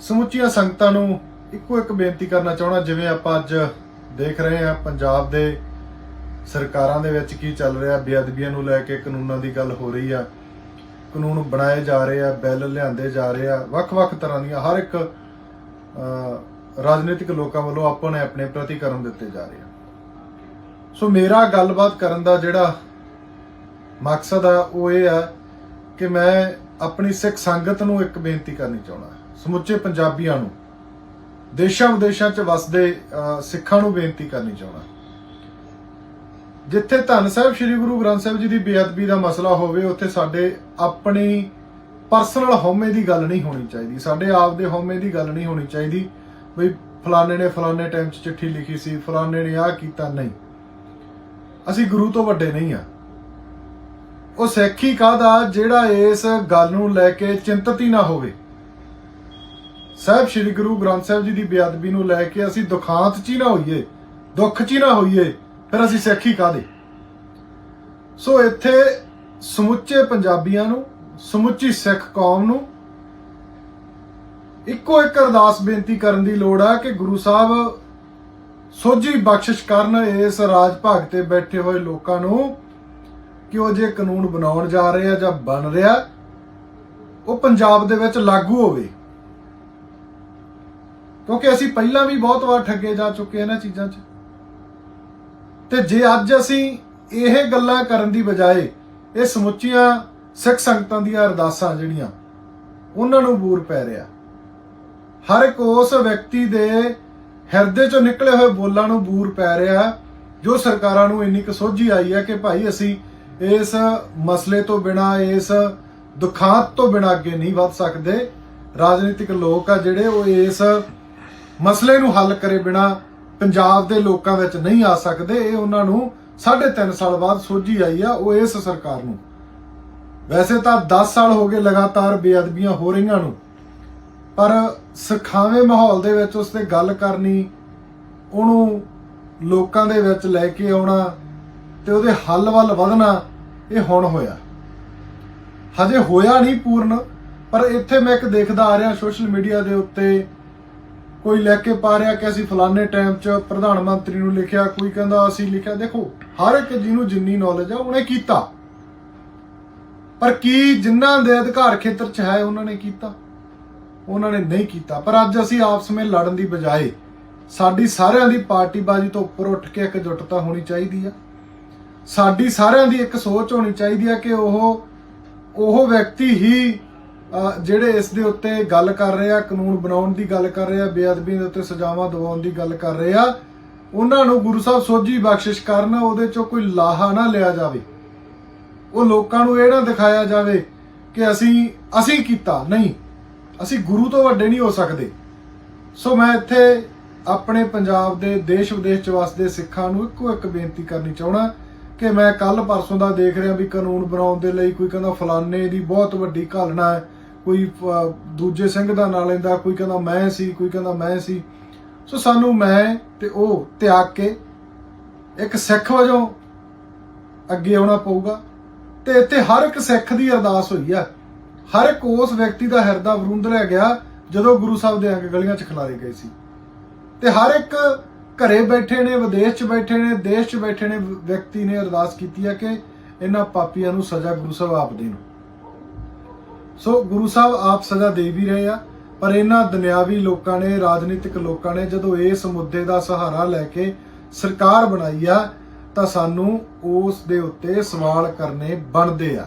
ਸਮੁੱਚੀਆਂ ਸੰਗਤਾਂ ਨੂੰ ਇੱਕੋ ਇੱਕ ਬੇਨਤੀ ਕਰਨਾ ਚਾਹਣਾ ਜਿਵੇਂ ਆਪਾਂ ਅੱਜ ਦੇਖ ਰਹੇ ਹਾਂ ਪੰਜਾਬ ਦੇ ਸਰਕਾਰਾਂ ਦੇ ਵਿੱਚ ਕੀ ਚੱਲ ਰਿਹਾ, ਬੇਅਦਬੀਆਂ ਨੂੰ ਲੈ ਕੇ ਕਾਨੂੰਨਾਂ ਦੀ ਗੱਲ ਹੋ ਰਹੀ ਆ, ਕਾਨੂੰਨ ਬਣਾਏ ਜਾ ਰਹੇ ਆ, ਬਿੱਲ ਲਿਆਂਦੇ ਜਾ ਰਹੇ ਆ, ਵੱਖ-ਵੱਖ ਤਰ੍ਹਾਂ ਦੀਆਂ ਹਰ ਇੱਕ ਰਾਜਨੀਤਿਕ ਲੋਕਾਂ ਵੱਲੋਂ ਆਪਣੇ ਆਪਣੇ ਪ੍ਰਤੀਕਰਮ ਦਿੱਤੇ ਜਾ ਰਹੇ ਆ। ਸੋ ਮੇਰਾ ਗੱਲਬਾਤ ਕਰਨ ਦਾ ਜਿਹੜਾ ਮਕਸਦ ਆ, ਉਹ ਇਹ ਆ ਕਿ ਮੈਂ ਆਪਣੀ ਸਿੱਖ ਸੰਗਤ ਨੂੰ ਇੱਕ ਬੇਨਤੀ ਕਰਨੀ ਚਾਹੁੰਦਾ। ਸਮੁੱਚੇ ਪੰਜਾਬੀਆਂ ਨੂੰ, ਦੇਸ਼ਾਂ ਵਿਦੇਸ਼ਾਂ 'ਚ ਵਸਦੇ ਸਿੱਖਾਂ ਨੂੰ ਬੇਨਤੀ ਕਰਨੀ ਚਾਹੁੰਦਾ। ਜਿੱਥੇ ਧੰਨ ਸਾਹਿਬ ਸ੍ਰੀ ਗੁਰੂ ਗ੍ਰੰਥ ਸਾਹਿਬ ਜੀ ਦੀ ਬੇਅਦਬੀ ਦਾ ਮਸਲਾ ਹੋਵੇ, ਉੱਥੇ ਸਾਡੇ ਆਪਣੀ ਪਰਸਨਲ ਹਉਮੈ ਦੀ ਗੱਲ ਨਹੀਂ ਹੋਣੀ ਚਾਹੀਦੀ। ਸਾਡੇ ਆਪ ਦੇ ਹਉਮੈ ਦੀ ਗੱਲ ਨਹੀਂ ਹੋਣੀ ਚਾਹੀਦੀ ਵੀ ਫਲਾਣੇ ਨੇ ਫਲਾਣੇ ਟਾਈਮ 'ਚ ਚਿੱਠੀ ਲਿਖੀ ਸੀ, ਫਲਾਣੇ ਨੇ ਆਹ ਕੀਤਾ, ਨਹੀਂ। ਅਸੀਂ ਗੁਰੂ ਤੋਂ ਵੱਡੇ ਨਹੀਂ ਆ। ਉਹ ਸਿੱਖੀ ਕਾਹਦਾ, ਜਿਹੜਾ ਇਸ ਗੱਲ ਨੂੰ ਲੈ ਕੇ ਚਿੰਤਤ ਹੀ ਨਾ ਹੋਵੇ। ਸਾਹਿਬ, ਸ੍ਰੀ ਗੁਰੂ ਗ੍ਰੰਥ ਸਾਹਿਬ ਜੀ ਦੀ ਬੇਅਦਬੀ ਨੂੰ ਲੈ ਕੇ ਅਸੀਂ ਦੁਖਾਂਤ 'ਚ ਹੀ ਨਾ ਹੋਈਏ, ਦੁੱਖ 'ਚ ਹੀ ਨਾ ਹੋਈਏ, ਫਿਰ ਅਸੀਂ ਸਿੱਖੀ ਕਾਹਦੇ? ਸੋ ਇੱਥੇ ਸਮੁੱਚੇ ਪੰਜਾਬੀਆਂ ਨੂੰ, ਸਮੁੱਚੀ ਸਿੱਖ ਕੌਮ ਨੂੰ ਇੱਕੋ ਇੱਕ ਅਰਦਾਸ ਬੇਨਤੀ ਕਰਨ ਦੀ ਲੋੜ ਆ ਕਿ ਗੁਰੂ ਸਾਹਿਬ ਸੋਝੀ ਬਖਸ਼ਿਸ਼ ਕਰਨ ਇਸ ਰਾਜ ਭਾਗ ਤੇ ਬੈਠੇ ਹੋਏ ਲੋਕਾਂ ਨੂੰ ਕਿ ਉਹ ਜੇ ਕਾਨੂੰਨ ਬਣਾਉਣ ਜਾ ਰਹੇ ਆ ਜਾਂ ਬਣ ਰਿਹਾ, ਉਹ ਪੰਜਾਬ ਦੇ ਵਿੱਚ ਲਾਗੂ ਹੋਵੇ। ਕਿਉਂਕਿ ਅਸੀਂ ਪਹਿਲਾਂ ਵੀ ਬਹੁਤ ਵਾਰ ਠੱਗੇ ਜਾ ਚੁੱਕੇ ਇਹਨਾਂ ਚੀਜ਼ਾਂ 'ਚ। ਤੇ ਜੇ ਅੱਜ ਅਸੀਂ ਇਹ ਗੱਲਾਂ ਕਰਨ ਦੀ ਬਜਾਏ ਇਹ ਸਮੁੱਚੀਆਂ ਸਿੱਖ ਸੰਗਤਾਂ ਦੀਆਂ ਅਰਦਾਸਾਂ ਜਿਹੜੀਆਂ, ਉਹਨਾਂ ਨੂੰ ਬੂਰ ਪੈ ਰਿਹਾ। ਹਰ ਇੱਕ ਉਸ ਵਿਅਕਤੀ ਦੇ ਹਿਰਦੇ ਚੋਂ ਨਿਕਲੇ ਹੋਏ ਬੋਲਾਂ ਨੂੰ ਬੂਰ ਪੈ ਰਿਹਾ, ਜੋ ਸਰਕਾਰਾਂ ਨੂੰ ਇੰਨੀ ਕੁ ਸੋਝੀ ਆਈ ਹੈ ਕਿ ਭਾਈ ਅਸੀਂ ਇਸ ਮਸਲੇ ਤੋਂ ਬਿਨਾ, ਇਸ ਦੁਖਾਂਤ ਤੋਂ ਬਿਨਾ ਅੱਗੇ ਨਹੀਂ ਵੱਧ ਸਕਦੇ। ਰਾਜਨੀਤਿਕ ਲੋਕ ਆ ਜਿਹੜੇ, ਉਹ ਇਸ ਮਸਲੇ ਨੂੰ ਹੱਲ ਕਰੇ ਬਿਨਾ ਪੰਜਾਬ ਦੇ ਲੋਕਾਂ ਵਿੱਚ ਨਹੀਂ ਆ ਸਕਦੇ, ਇਹ ਉਹਨਾਂ ਨੂੰ 3.5 ਸਾਲ ਬਾਅਦ ਸੋਝੀ ਆਈ ਆ, ਉਹ ਇਸ ਸਰਕਾਰ ਨੂੰ। ਵੈਸੇ ਤਾਂ 10 ਸਾਲ ਹੋ ਗਏ ਲਗਾਤਾਰ ਬੇਅਦਬੀਆਂ ਹੋ ਰਹੀਆਂ ਨੂੰ, ਪਰ ਸਖਾਵੇਂ ਮਾਹੌਲ ਦੇ ਵਿੱਚ ਉਸ ਤੇ ਗੱਲ ਕਰਨੀ, ਉਹਨੂੰ ਲੋਕਾਂ ਦੇ ਵਿੱਚ ਲੈ ਕੇ ਆਉਣਾ ਤੇ ਉਹਦੇ ਹੱਲ ਵੱਲ ਵਧਣਾ, ਇਹ ਹੁਣ ਹੋਇਆ। ਹਜੇ ਹੋਇਆ ਨਹੀਂ ਪੂਰਨ, ਪਰ ਇੱਥੇ ਮੈਂ ਇੱਕ ਦੇਖਦਾ ਆ ਰਿਹਾ ਸੋਸ਼ਲ ਮੀਡੀਆ ਦੇ ਉੱਤੇ ਕੋਈ ਲੈ ਕੇ ਪਾ ਰਿਹਾ ਕਿ ਅਸੀਂ ਫਲਾਣੇ ਟਾਈਮ 'ਚ ਪ੍ਰਧਾਨ ਮੰਤਰੀ ਨੂੰ ਲਿਖਿਆ, ਕੋਈ ਕਹਿੰਦਾ ਅਸੀਂ ਲਿਖਿਆ। ਦੇਖੋ, ਹਰ ਇੱਕ ਜਿਹਨੂੰ ਜਿੰਨੀ ਨੌਲੇਜ ਆ, ਉਹਨੇ ਕੀਤਾ। ਪਰ ਕੀ ਜਿਨ੍ਹਾਂ ਦੇ ਅਧਿਕਾਰ ਖੇਤਰ 'ਚ ਹੈ, ਉਹਨਾਂ ਨੇ ਕੀਤਾ? ਉਹਨਾਂ ਨੇ ਨਹੀਂ ਕੀਤਾ। ਪਰ ਅੱਜ ਅਸੀਂ ਆਪਸ ਵਿੱਚ ਲੜਨ ਦੀ ਬਜਾਏ ਸਾਡੀ ਸਾਰਿਆਂ ਦੀ ਪਾਰਟੀਬਾਜ਼ੀ ਤੋਂ ਉੱਪਰ ਉੱਠ ਕੇ ਇਕਜੁੱਟਤਾ ਹੋਣੀ ਚਾਹੀਦੀ ਆ। ਸਾਡੀ ਸਾਰਿਆਂ ਦੀ ਇੱਕ ਸੋਚ ਹੋਣੀ ਚਾਹੀਦੀ ਆ ਕਿ ਉਹ ਉਹ ਵਿਅਕਤੀ ਹੀ ਜਿਹੜੇ ਇਸ ਦੇ ਉੱਤੇ ਗੱਲ ਕਰ ਰਹੇ ਆ, ਕਾਨੂੰਨ ਬਣਾਉਣ ਦੀ ਗੱਲ ਕਰ ਰਹੇ ਆ ਬੇਅਦਬੀ ਦੇ ਉੱਤੇ ਸਜ਼ਾਵਾਂ ਦਿਵਾਉਣ ਦੀ ਗੱਲ ਕਰ ਰਹੇ ਆ, ਉਹਨਾਂ ਨੂੰ ਗੁਰੂ ਸਾਹਿਬ ਸੋਝੀ ਬਖਸ਼ਿਸ਼ ਕਰਨ, ਉਹਦੇ ਚੋਂ ਕੋਈ ਲਾਹਾ ਨਾ ਲਿਆ ਜਾਵੇ। ਉਹ ਲੋਕਾਂ ਨੂੰ ਇਹ ਨਾ ਦਿਖਾਇਆ ਜਾਵੇ ਕਿ ਅਸੀਂ ਅਸੀਂ ਕੀਤਾ, ਨਹੀਂ, ਅਸੀਂ ਗੁਰੂ ਤੋਂ ਵੱਡੇ ਨਹੀਂ ਹੋ ਸਕਦੇ। ਸੋ ਮੈਂ ਇੱਥੇ ਆਪਣੇ ਪੰਜਾਬ ਦੇ ਦੇਸ਼ ਵਿਦੇਸ਼ ਚ ਵਸਦੇ ਸਿੱਖਾਂ ਨੂੰ ਇੱਕੋ ਇੱਕ ਬੇਨਤੀ ਕਰਨੀ ਚਾਹਣਾ ਕਿ ਮੈਂ ਕੱਲ ਪਰਸੋਂ ਦਾ ਦੇਖ ਰਿਹਾ ਵੀ ਕਾਨੂੰਨ ਬਣਾਉਣ ਦੇ ਲਈ ਕੋਈ ਕਹਿੰਦਾ ਫਲਾਣੇ ਦੀ ਬਹੁਤ ਵੱਡੀ ਘਾਲਣਾ ਹੈ। ਕੋਈ ਦੂਜੇ ਸਿੰਘ ਦਾ ਨਾਂ ਲੈਂਦਾ, ਕੋਈ ਕਹਿੰਦਾ ਮੈਂ ਸੀ, ਕੋਈ ਕਹਿੰਦਾ ਮੈਂ ਸੀ। ਸੋ ਸਾਨੂੰ ਮੈਂ ਤੇ ਉਹ ਤਿਆਗ ਕੇ ਇੱਕ ਸਿੱਖ ਵਜੋਂ ਅੱਗੇ ਆਉਣਾ ਪਊਗਾ। ਤੇ ਇੱਥੇ ਹਰ ਇੱਕ ਸਿੱਖ ਦੀ ਅਰਦਾਸ ਹੋਈ ਆ। ਹਰ ਇੱਕ ਉਸ ਵਿਅਕਤੀ ਦਾ ਹਿਰਦਾ ਵਰੁੰਦ ਲਿਆ ਗਿਆ, ਜਦੋਂ ਗੁਰੂ ਸਾਹਿਬ ਦੇ ਅੰਗ ਗਲੀਆਂ 'ਚ ਖਿਲਾਰੇ ਗਏ ਸੀ। ਤੇ ਹਰ ਇੱਕ ਘਰੇ ਬੈਠੇ ਨੇ, ਵਿਦੇਸ਼ 'ਚ ਬੈਠੇ ਨੇ, ਦੇਸ਼ 'ਚ ਬੈਠੇ ਨੇ ਵਿਅਕਤੀ ਨੇ ਅਰਦਾਸ ਕੀਤੀ ਹੈ ਕਿ ਇਹਨਾਂ ਪਾਪੀਆਂ ਨੂੰ ਸਜ਼ਾ ਗੁਰੂ ਸਾਹਿਬ ਆਪ ਦੇਣ। ਸੋ ਗੁਰੂ ਸਾਹਿਬ ਆਪ ਸਜ਼ਾ ਦੇ ਵੀ ਰਹੇ ਆ, ਪਰ ਇਹਨਾਂ ਦੁਨਿਆਵੀ ਲੋਕਾਂ ਨੇ, ਰਾਜਨੀਤਿਕ ਲੋਕਾਂ ਨੇ ਜਦੋਂ ਇਸ ਮੁੱਦੇ ਦਾ ਸਹਾਰਾ ਲੈ ਕੇ ਸਰਕਾਰ ਬਣਾਈ ਆ, ਤਾਂ ਸਾਨੂੰ ਉਸ ਦੇ ਉੱਤੇ ਸਵਾਲ ਕਰਨੇ ਬਣਦੇ ਆ।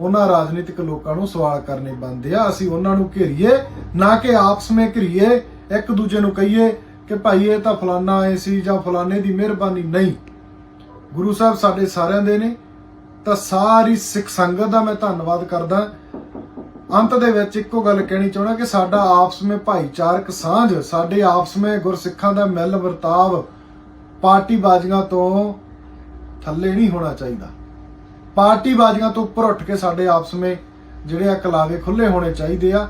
ਉਹਨਾਂ ਰਾਜਨੀਤਿਕ ਲੋਕਾਂ ਨੂੰ ਸਵਾਲ ਕਰਨੇ ਬਣਦੇ ਆ। ਅਸੀਂ ਉਹਨਾਂ ਨੂੰ ਘੇਰੀਏ, ਨਾ ਕਿ ਆਪਸ ਵਿੱਚ ਘੇਰੀਏ, ਇੱਕ ਦੂਜੇ ਨੂੰ ਕਹੀਏ ਕਿ ਭਾਈ ਇਹ ਤਾਂ ਫਲਾਨਾ ਆਏ ਸੀ ਜਾਂ ਫਲਾਨੇ ਦੀ ਮਿਹਰਬਾਨੀ ਨਹੀਂ। ਗੁਰੂ ਸਾਹਿਬ ਸਾਡੇ ਸਾਰਿਆਂ ਦੇ ਨੇ, ਤਾਂ ਸਾਰੀ ਸਿੱਖ ਸੰਗਤ ਦਾ ਮੈਂ ਧੰਨਵਾਦ ਕਰਦਾ। ਅੰਤ ਦੇ ਵਿੱਚ ਇੱਕੋ ਗੱਲ ਕਹਿਣੀ ਚਾਹਣਾ ਕਿ ਸਾਡਾ ਆਪਸ ਵਿੱਚ ਭਾਈਚਾਰਕ ਸਾਂਝ, ਸਾਡੇ ਆਪਸ ਵਿੱਚ ਗੁਰਸਿੱਖਾਂ ਦਾ ਮਿਲ ਵਰਤਾਵ ਪਾਰਟੀ ਬਾਜ਼ੀਆਂ ਤੋਂ ਥੱਲੇ ਨਹੀਂ ਹੋਣਾ ਚਾਹੀਦਾ। ਪਾਰਟੀ ਬਾਜ਼ੀਆਂ ਤੋਂ ਉੱਪਰ ਉੱਠ ਕੇ ਸਾਡੇ ਆਪਸ ਵਿੱਚ ਜਿਹੜੇ ਆ ਕਲਾਵੇ ਖੁੱਲੇ ਹੋਣੇ ਚਾਹੀਦੇ ਆ।